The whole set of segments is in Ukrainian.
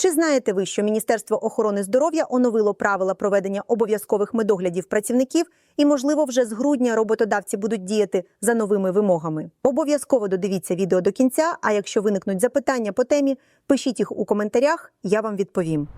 Чи знаєте ви, що Міністерство охорони здоров'я оновило правила проведення обов'язкових медоглядів працівників, і, можливо, вже з грудня роботодавці будуть діяти за новими вимогами? Обов'язково додивіться відео до кінця. А якщо виникнуть запитання по темі, пишіть їх у коментарях, я вам відповім.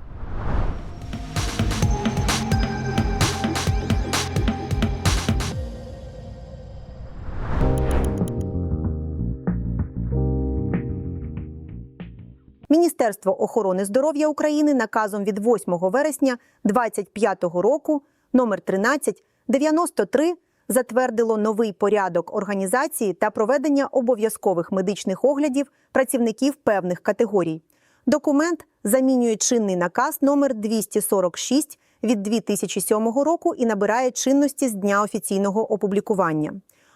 Міністерство охорони здоров'я України наказом від 8 вересня 2025 року номер 1393 затвердило новий порядок організації та проведення обов'язкових медичних оглядів працівників певних категорій. Документ замінює чинний наказ номер 246 від 2007 року і набирає чинності з дня офіційного опублікування.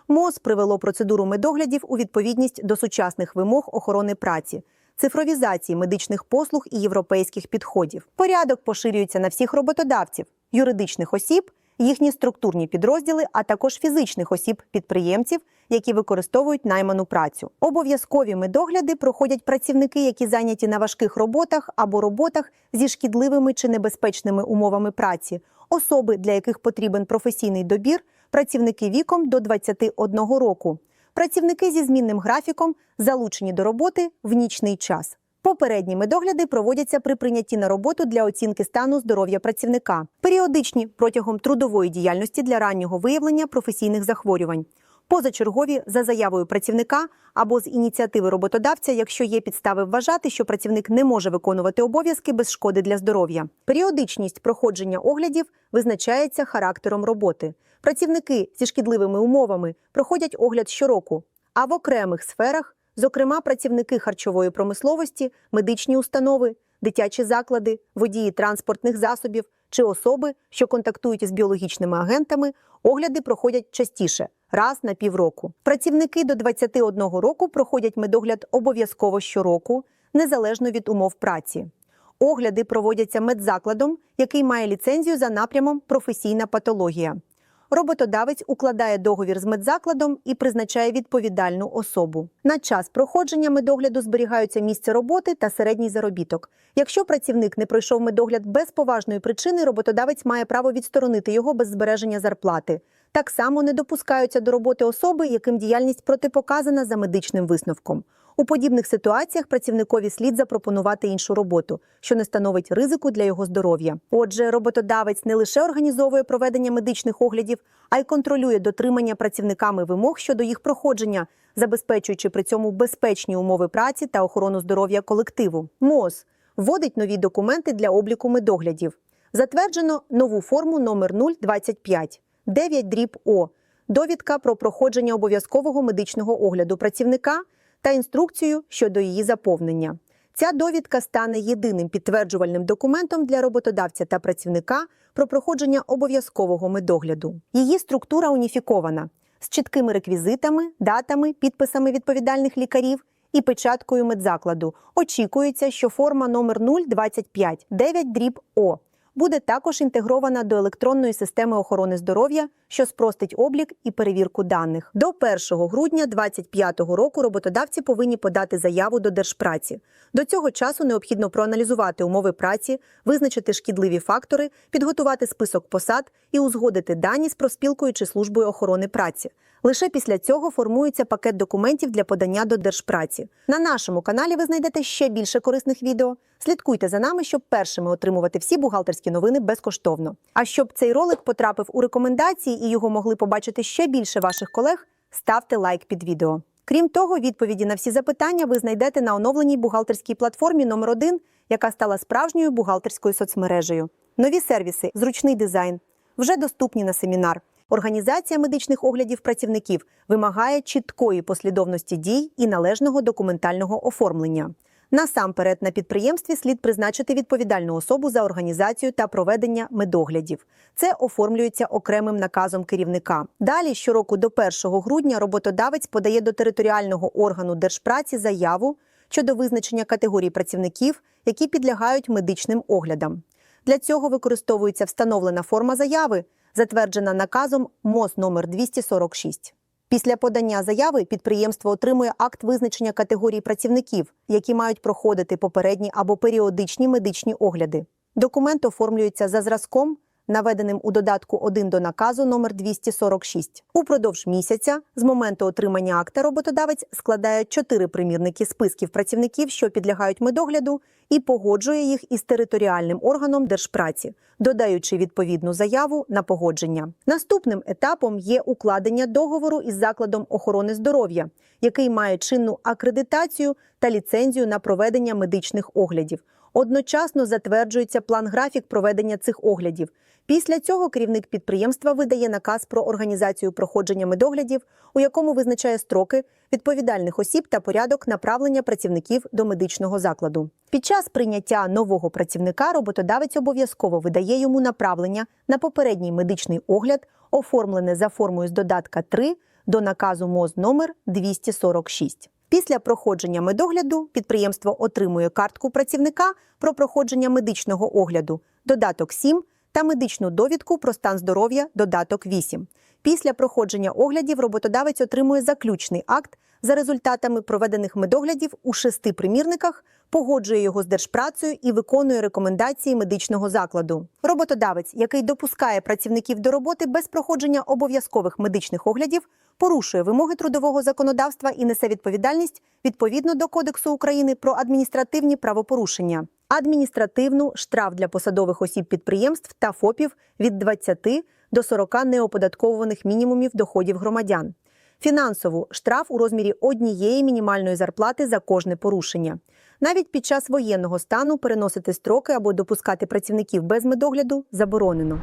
МОЗ привело процедуру медоглядів у відповідність до сучасних вимог охорони праці, цифровізації медичних послуг і європейських підходів. Порядок поширюється на всіх роботодавців, юридичних осіб, їхні структурні підрозділи, а також фізичних осіб підприємців, які використовують найману працю. Обов'язкові медогляди проходять працівники, які зайняті на важких роботах або роботах зі шкідливими чи небезпечними умовами праці, особи, для яких потрібен професійний добір, працівники віком до 21 року. Працівники зі змінним графіком залучені до роботи в нічний час. Попередні медогляди проводяться при прийнятті на роботу для оцінки стану здоров'я працівника, періодичні протягом трудової діяльності для раннього виявлення професійних захворювань, позачергові за заявою працівника або з ініціативи роботодавця, якщо є підстави вважати, що працівник не може виконувати обов'язки без шкоди для здоров'я. Періодичність проходження оглядів визначається характером роботи. Працівники зі шкідливими умовами проходять огляд щороку, а в окремих сферах, зокрема працівники харчової промисловості, медичні установи, дитячі заклади, водії транспортних засобів чи особи, що контактують із біологічними агентами, огляди проходять частіше раз на півроку. Працівники до 21 року проходять медогляд обов'язково щороку, незалежно від умов праці. Огляди проводяться медзакладом, який має ліцензію за напрямом професійна патологія. Роботодавець укладає договір з медзакладом і призначає відповідальну особу. На час проходження медогляду зберігаються місце роботи та середній заробіток. Якщо працівник не пройшов медогляд без поважної причини, роботодавець має право відсторонити його без збереження зарплати. Так само не допускаються до роботи особи, яким діяльність протипоказана за медичним висновком. У подібних ситуаціях працівникові слід запропонувати іншу роботу, що не становить ризику для його здоров'я. Отже, роботодавець не лише організовує проведення медичних оглядів, а й контролює дотримання працівниками вимог щодо їх проходження, забезпечуючи при цьому безпечні умови праці та охорону здоров'я колективу. МОЗ вводить нові документи для обліку медоглядів. Затверджено нову форму номер 025 9 дріб О, довідка про проходження обов'язкового медичного огляду працівника та інструкцію щодо її заповнення. Ця довідка стане єдиним підтверджувальним документом для роботодавця та працівника про проходження обов'язкового медогляду. Її структура уніфікована з чіткими реквізитами, датами, підписами відповідальних лікарів і печаткою медзакладу. Очікується, що форма номер 025 9 дріб О буде також інтегрована до електронної системи охорони здоров'я, що спростить облік і перевірку даних. До 1 грудня 2025 року роботодавці повинні подати заяву до держпраці. До цього часу необхідно проаналізувати умови праці, визначити шкідливі фактори, підготувати список посад і узгодити дані з профспілкою чи службою охорони праці. Лише після цього формується пакет документів для подання до держпраці. На нашому каналі ви знайдете ще більше корисних відео. Слідкуйте за нами, щоб першими отримувати всі бухгалтерські новини безкоштовно. А щоб цей ролик потрапив у рекомендації і його могли побачити ще більше ваших колег, ставте лайк під відео. Крім того, відповіді на всі запитання ви знайдете на оновленій бухгалтерській платформі номер 1 яка стала справжньою бухгалтерською соцмережею. Нові сервіси, зручний дизайн вже доступні на семінар. Організація медичних оглядів працівників вимагає чіткої послідовності дій і належного документального оформлення. Насамперед на підприємстві слід призначити відповідальну особу за організацію та проведення медоглядів. Це оформлюється окремим наказом керівника. Далі щороку до 1 грудня роботодавець подає до територіального органу держпраці заяву щодо визначення категорій працівників, які підлягають медичним оглядам. Для цього використовується встановлена форма заяви, затверджена наказом МОЗ номер 246. Після подання заяви підприємство отримує акт визначення категорії працівників, які мають проходити попередні або періодичні медичні огляди. Документ оформлюється за зразком, наведеним у додатку 1 до наказу номер 246. Упродовж місяця з моменту отримання акта роботодавець складає чотири примірники списків працівників, що підлягають медогляду, і погоджує їх із територіальним органом держпраці, додаючи відповідну заяву на погодження. Наступним етапом є укладення договору із закладом охорони здоров'я, який має чинну акредитацію та ліцензію на проведення медичних оглядів. Одночасно затверджується план-графік проведення цих оглядів. Після цього керівник підприємства видає наказ про організацію проходження медоглядів, у якому визначає строки відповідальних осіб та порядок направлення працівників до медичного закладу. Під час прийняття нового працівника роботодавець обов'язково видає йому направлення на попередній медичний огляд, оформлене за формою з додатка 3 до наказу МОЗ номер 246. Після проходження медогляду підприємство отримує картку працівника про проходження медичного огляду, додаток 7 та медичну довідку про стан здоров'я, додаток 8. Після проходження оглядів роботодавець отримує заключний акт за результатами проведених медоглядів у шести примірниках, погоджує його з держпрацею і виконує рекомендації медичного закладу. Роботодавець, який допускає працівників до роботи без проходження обов'язкових медичних оглядів, порушує вимоги трудового законодавства і несе відповідальність відповідно до Кодексу України про адміністративні правопорушення. Адміністративну штраф для посадових осіб підприємств та ФОПів від 20 до 40 неоподатковуваних мінімумів доходів громадян. Фінансову штраф у розмірі однієї мінімальної зарплати за кожне порушення. Навіть під час воєнного стану переносити строки або допускати працівників без медогляду заборонено.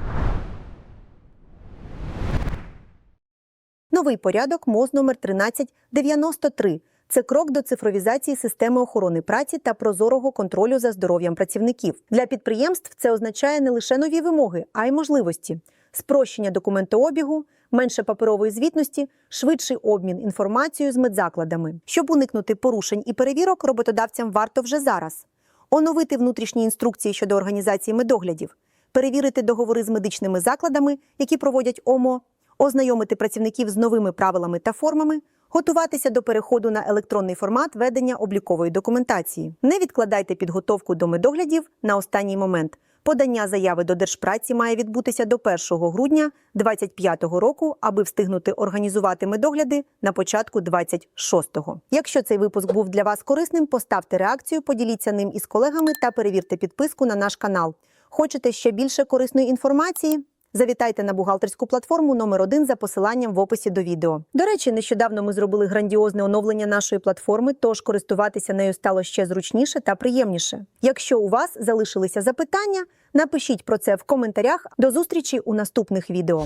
Новий порядок МОЗ номер 1393 – це крок до цифровізації системи охорони праці та прозорого контролю за здоров'ям працівників. Для підприємств це означає не лише нові вимоги, а й можливості: спрощення документообігу, менше паперової звітності, швидший обмін інформацією з медзакладами. Щоб уникнути порушень і перевірок, роботодавцям варто вже зараз оновити внутрішні інструкції щодо організації медоглядів, перевірити договори з медичними закладами, які проводять ОМО, ознайомити працівників з новими правилами та формами, готуватися до переходу на електронний формат ведення облікової документації. Не відкладайте підготовку до медоглядів на останній момент. Подання заяви до держпраці має відбутися до 1 грудня 2025 року, аби встигнути організувати медогляди на початку 26-го. Якщо цей випуск був для вас корисним, поставте реакцію, поділіться ним із колегами та перевірте підписку на наш канал. Хочете ще більше корисної інформації? Завітайте на бухгалтерську платформу номер 1 за посиланням в описі до відео. До речі, нещодавно ми зробили грандіозне оновлення нашої платформи, тож користуватися нею стало ще зручніше та приємніше. Якщо у вас залишилися запитання, напишіть про це в коментарях. До зустрічі у наступних відео.